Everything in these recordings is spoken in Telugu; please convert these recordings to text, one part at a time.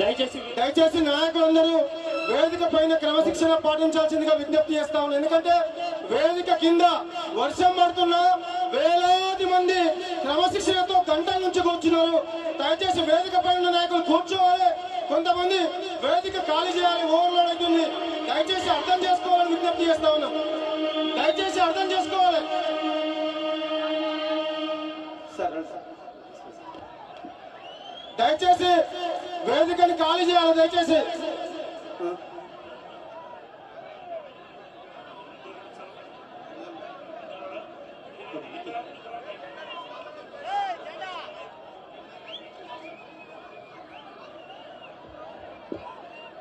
దయచేసి దయచేసి నాయకులందరూ వేదిక పైన క్రమశిక్షణ పాటించాల్సిందిగా విజ్ఞప్తి చేస్తా ఉన్నాను. ఎందుకంటే వేదిక కింద వర్షం పడుతున్నా వేలాది మంది క్రమశిక్షణతో గంటల నుంచి కూర్చున్నారు. దయచేసి వేదిక పైన ఉన్న నాయకులు కూర్చోవాలి. కొంతమంది వేదిక ఖాళీ చేయాలి ఓవర్లోడ్ అవుతుంది దయచేసి అర్థం చేసుకోవాలని విజ్ఞప్తి చేస్తా ఉన్నాం దయచేసి అర్థం చేసుకోవాలి. దయచేసి వేదికని ఖాళీ చేయాలి దయచేసి.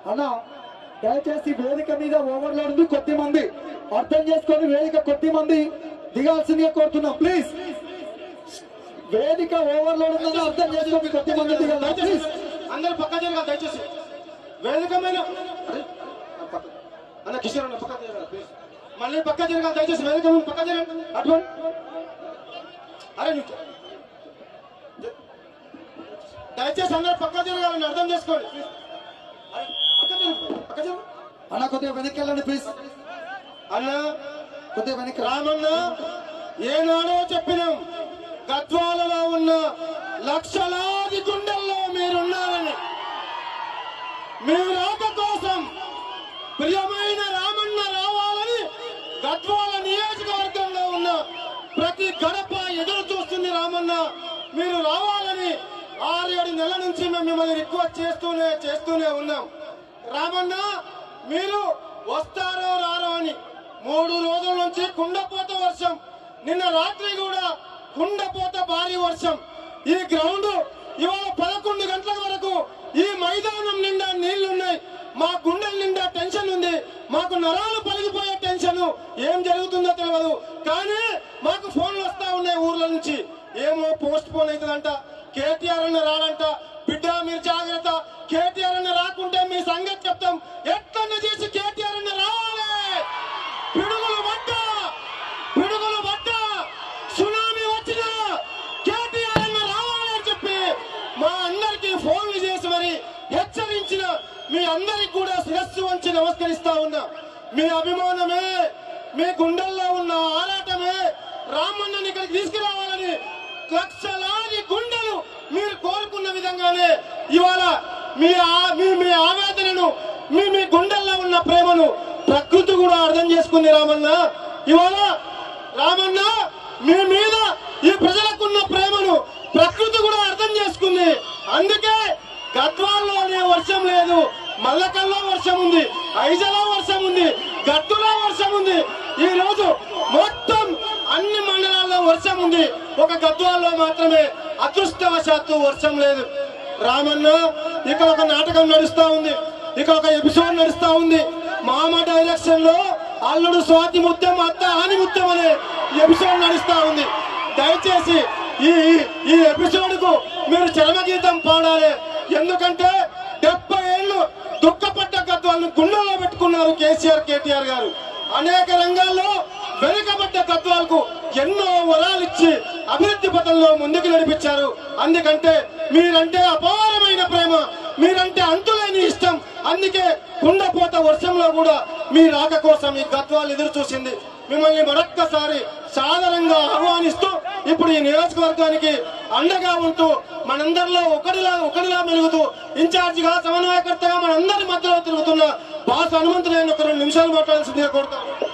అన్న దయచేసి వేదిక మీద ఓవర్లోడ్ ఉంది కొద్ది మంది. అర్థం చేసుకొని వేదిక కొద్ది మంది దిగాల్సిందిగా కోరుతున్నాం. ప్లీజ్. వేదిక ఓవర్లోడ్ ఉందని అర్థం చేసుకొని కొద్ది మంది దిగాలి. ప్లీజ్. అందరు పక్క జరగాలి దయచేసి. వేదిక మీద. అన్న కిషోర్ అన్న పక్క జరగాలి మళ్ళీ పక్క జరగాలి దయచేసి వేదిక మీద పక్క జరగండి అటువంటి అరే నువ్వు దయచేసి అందరు పక్క జరగాలని అర్థం చేసుకోండి అన్న కొద్దిగా వెనక్కి వెళ్ళండి ప్లీజ్. అన్న కొద్దిగా వెనక్కి రామన్న ఏనాడో చెప్పినాం గద్వాలలో ఉన్న లక్షలాది గుండెల్లో మీరున్నారని మీ రాక కోసం ప్రియమైన రామన్న రావాలని గద్వాల నియోజకవర్గంలో ఉన్న ప్రతి గడప ఎదురు చూస్తుంది మీరు రావాలని ఆరు ఏడు నెలల నుంచి మేము మిమ్మల్ని రిక్వెస్ట్ చేస్తూనే చేస్తూనే ఉన్నాం. రామన్నా మీరు వస్తారో రారో అని మూడు రోజుల నుంచి కుండపోత వర్షం. నిన్న రాత్రి కూడా కుండపోత భారీ వర్షం. ఈ గ్రౌండ్ ఇవాళ పదకొండు గంటల వరకు ఈ మైదానం నిండా నీళ్ళున్నాయి. మా గుండెల నిండా టెన్షన్ ఉంది. మాకు నరాలు పలిగిపోయే టెన్షన్ ఏం జరుగుతుందో తెలియదు కానీ మాకు ఫోన్లు వస్తా ఉన్నాయి ఊర్ల నుంచి. ఏమో పోస్ట్ పోన్ అవుతుందంట. కేటీఆర్ అన్న రాడంట. బిడ్డ మీరు జాగ్రత్త. కేటీఆర్ అన్న రాకుంటే మీ సంగతి చెప్తాం. ఎట్లన్న చేసి కేటీఆర్ అన్న రావాలి. పిడుగులు పడ్డ పిడుగులు పడ్డ సునామీ వచ్చిన కేటీఆర్ అన్న రావాలని చెప్పి మా అందరికి ఫోన్లు చేసి మరి హెచ్చరించిన మీ అందరికి కూడా శిరస్సు వంచి నమస్కరిస్తా ఉన్నా. మీ అభిమానమే మీ గుండెల్లో ఉన్న ఆరాటమే రామన్నని ఇక్కడికి తీసుకురావాలని లక్షలాది గుండెలు మీరు కోరుకున్న విధంగానే ఇవాళ మీ మీ మీ ఆవేదనను మీ మీ గుండెల్లో ఉన్న ప్రేమను ప్రకృతి కూడా అర్థం చేసుకుంది రామన్న. ఇవాళ రామన్న మీ మీద ఈ ప్రజలకున్న ప్రేమను ప్రకృతి కూడా అర్థం చేసుకుంది. అందుకే గద్వాల్లోనే వర్షం లేదు మల్లకల్లో వర్షం ఉంది ఐజలో వర్షం ఉంది గట్టులో వర్షం ఉంది. ఈ రోజు మొత్తం అన్ని మండలాల్లో వర్షం ఉంది. ఒక గద్వాల్లో మాత్రమే అదృష్టవశాత్తు వర్షం లేదు. రామన్న ఇక్కడ ఒక నాటకం నడుస్తా ఉంది. ఇక్కడ ఒక ఎపిసోడ్ నడుస్తా ఉంది. మామ డైరెక్షన్లో అల్లుడు స్వాతి ముత్యం అత్త ఆని ముత్యం అనే ఎపిసోడ్ నడుస్తా ఉంది. దయచేసి ఈ ఈ- ఈ ఎపిసోడ్కు మీరు చరమగీతం పాడాలి. ఎందుకంటే డెబ్బై ఏళ్ళు దుఃఖపడ్డ గద్వాలను గుండెల్లో పెట్టుకున్నారు కేసీఆర్ కేటీఆర్ గారు. అనేక రంగాల్లో వెనుకబడ్డ తత్వాలకు ఎన్నో వరాలు ఇచ్చి అభివృద్ధి పథంలో ముందుకు నడిపించారు. అందుకంటే మీరంటే అపారమైన ప్రేమ మీరంటే అంతులేని ఇష్టం. అందుకే కుండపోత వర్షంలో కూడా మీ రాక కోసం ఈ తత్వాలు ఎదురు చూసింది. మిమ్మల్ని మరొక్కసారి సాధారణంగా ఆహ్వానిస్తూ ఇప్పుడు ఈ నియోజకవర్గానికి అండగా ఉంటూ మనందరిలో ఒకటిలా ఒకటిలా మెలుగుతూ ఇన్ఛార్జిగా సమన్వయకర్తగా మనందరి మధ్యలో తిరుగుతున్న బాస్ హనుమంతులైన ఒక రెండు నిమిషాలు మాట్లాడాల్సిందిగా కోరుతాను.